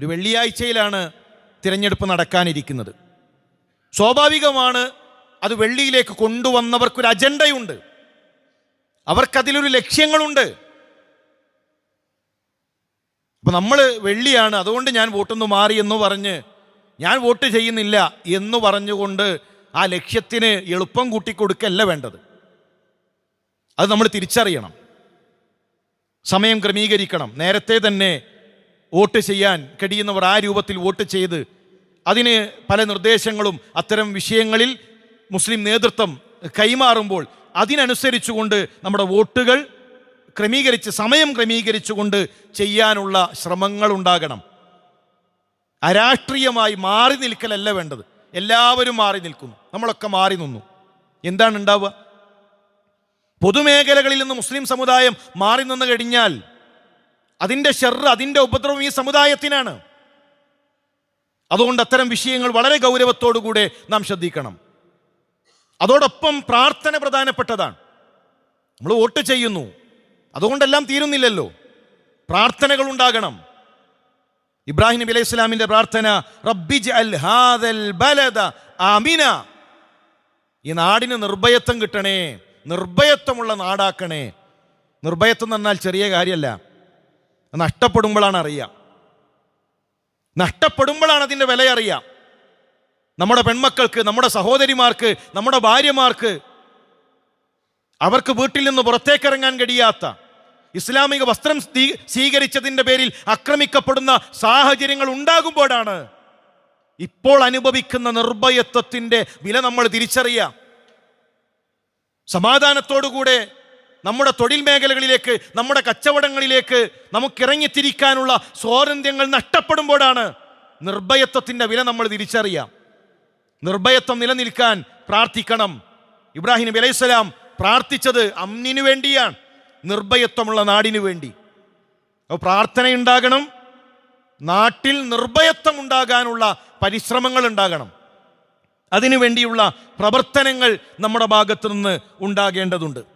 ഒരു വെള്ളിയാഴ്ചയിലാണ് തിരഞ്ഞെടുപ്പ് നടക്കാനിരിക്കുന്നത്. സ്വാഭാവികമാണ് അത് വെള്ളിയിലേക്ക് കൊണ്ടുവന്നവർക്കൊരു അജണ്ടയുണ്ട്. അവർക്കതിലൊരു ലക്ഷ്യങ്ങളുണ്ട്. അപ്പം നമ്മൾ വെള്ളിയാണ് അതുകൊണ്ട് ഞാൻ വോട്ടൊന്ന് മാറി എന്ന് പറഞ്ഞ് ഞാൻ വോട്ട് ചെയ്യുന്നില്ല എന്ന് പറഞ്ഞുകൊണ്ട് ആ ലക്ഷ്യത്തിന് എളുപ്പം കൂട്ടിക്കൊടുക്കല്ല വേണ്ടത്. അത് നമ്മൾ തിരിച്ചറിയണം. സമയം ക്രമീകരിക്കണം. നേരത്തെ തന്നെ വോട്ട് ചെയ്യാൻ കഴിയുന്നവർ ആ രൂപത്തിൽ വോട്ട് ചെയ്ത് അതിന് പല നിർദ്ദേശങ്ങളും അത്തരം വിഷയങ്ങളിൽ മുസ്ലിം നേതൃത്വം കൈമാറുമ്പോൾ അതിനനുസരിച്ചുകൊണ്ട് നമ്മുടെ വോട്ടുകൾ ക്രമീകരിച്ച് സമയം ക്രമീകരിച്ചുകൊണ്ട് ചെയ്യാനുള്ള ശ്രമങ്ങൾ ഉണ്ടാകണം. അരാഷ്ട്രീയമായി മാറി നിൽക്കലല്ല വേണ്ടത്. എല്ലാവരും മാറി നിൽക്കുന്നു. നമ്മളൊക്കെ മാറി നിന്നു. എന്താണ് ഉണ്ടാവുക? പൊതുമേഖലകളിൽ നിന്ന് മുസ്ലിം സമുദായം മാറി നിന്ന് കഴിഞ്ഞാൽ അതിന്റെ ഷെറ് അതിന്റെ ഉപദ്രവം ഈ സമുദായത്തിനാണ്. അതുകൊണ്ട് അത്തരം വിഷയങ്ങൾ വളരെ ഗൗരവത്തോടുകൂടെ നാം ശ്രദ്ധിക്കണം. അതോടൊപ്പം പ്രാർത്ഥന പ്രധാനപ്പെട്ടതാണ്. നമ്മൾ വോട്ട് ചെയ്യുന്നു. അതുകൊണ്ടെല്ലാം തീരുന്നില്ലല്ലോ. പ്രാർത്ഥനകൾ ഉണ്ടാകണം. ഇബ്രാഹിം നബി അലൈഹി ഇസ്ലാമിന്റെ പ്രാർത്ഥന റബ്ബിജ് അൽ ഹാദൽ ബലദ ആമിന. ഈ നാടിന് നിർഭയത്വം കിട്ടണേ നിർഭയത്വമുള്ള നാടാക്കണേ. നിർഭയത്വം എന്ന് പറഞ്ഞാൽ ചെറിയ കാര്യമല്ല. നഷ്ടപ്പെടുമ്പോഴാണ് അറിയാം നഷ്ടപ്പെടുമ്പോഴാണ് അതിന്റെ വില അറിയാം നമ്മുടെ പെൺമക്കൾക്ക് നമ്മുടെ സഹോദരിമാർക്ക് നമ്മുടെ ഭാര്യമാർക്ക് അവർക്ക് വീട്ടിൽ നിന്ന് പുറത്തേക്കിറങ്ങാൻ കഴിയാത്ത ഇസ്ലാമിക വസ്ത്രം സ്വീ- സ്വീകരിച്ചതിന്റെ പേരിൽ ആക്രമിക്കപ്പെടുന്ന സാഹചര്യങ്ങൾ ഉണ്ടാകുമ്പോഴാണ് ഇപ്പോൾ അനുഭവിക്കുന്ന നിർഭയത്വത്തിന്റെ വില നമ്മൾ തിരിച്ചറിയാം സമാധാനത്തോടുകൂടെ നമ്മുടെ തൊഴിൽ മേഖലകളിലേക്ക് നമ്മുടെ കച്ചവടങ്ങളിലേക്ക് നമുക്കിറങ്ങിത്തിരിക്കാനുള്ള സ്വാതന്ത്ര്യങ്ങൾ നഷ്ടപ്പെടുമ്പോഴാണ് നിർഭയത്വത്തിന്റെ വില നമ്മൾ തിരിച്ചറിയാം നിർഭയത്വം നിലനിൽക്കാൻ പ്രാർത്ഥിക്കണം. ഇബ്രാഹിം നബി അലൈഹിസ്സലാം പ്രാർത്ഥിച്ചത് അമ്നിനു വേണ്ടിയാണ് നിർഭയത്വമുള്ള നാടിനു വേണ്ടി. അപ്പോൾ പ്രാർത്ഥനയുണ്ടാകണം നാട്ടിൽ നിർഭയത്വം ഉണ്ടാകാനുള്ള പരിശ്രമങ്ങൾ ഉണ്ടാകണം. അതിനു വേണ്ടിയുള്ള പ്രവർത്തനങ്ങൾ നമ്മുടെ ഭാഗത്തു നിന്ന് ഉണ്ടാകേണ്ടതുണ്ട്.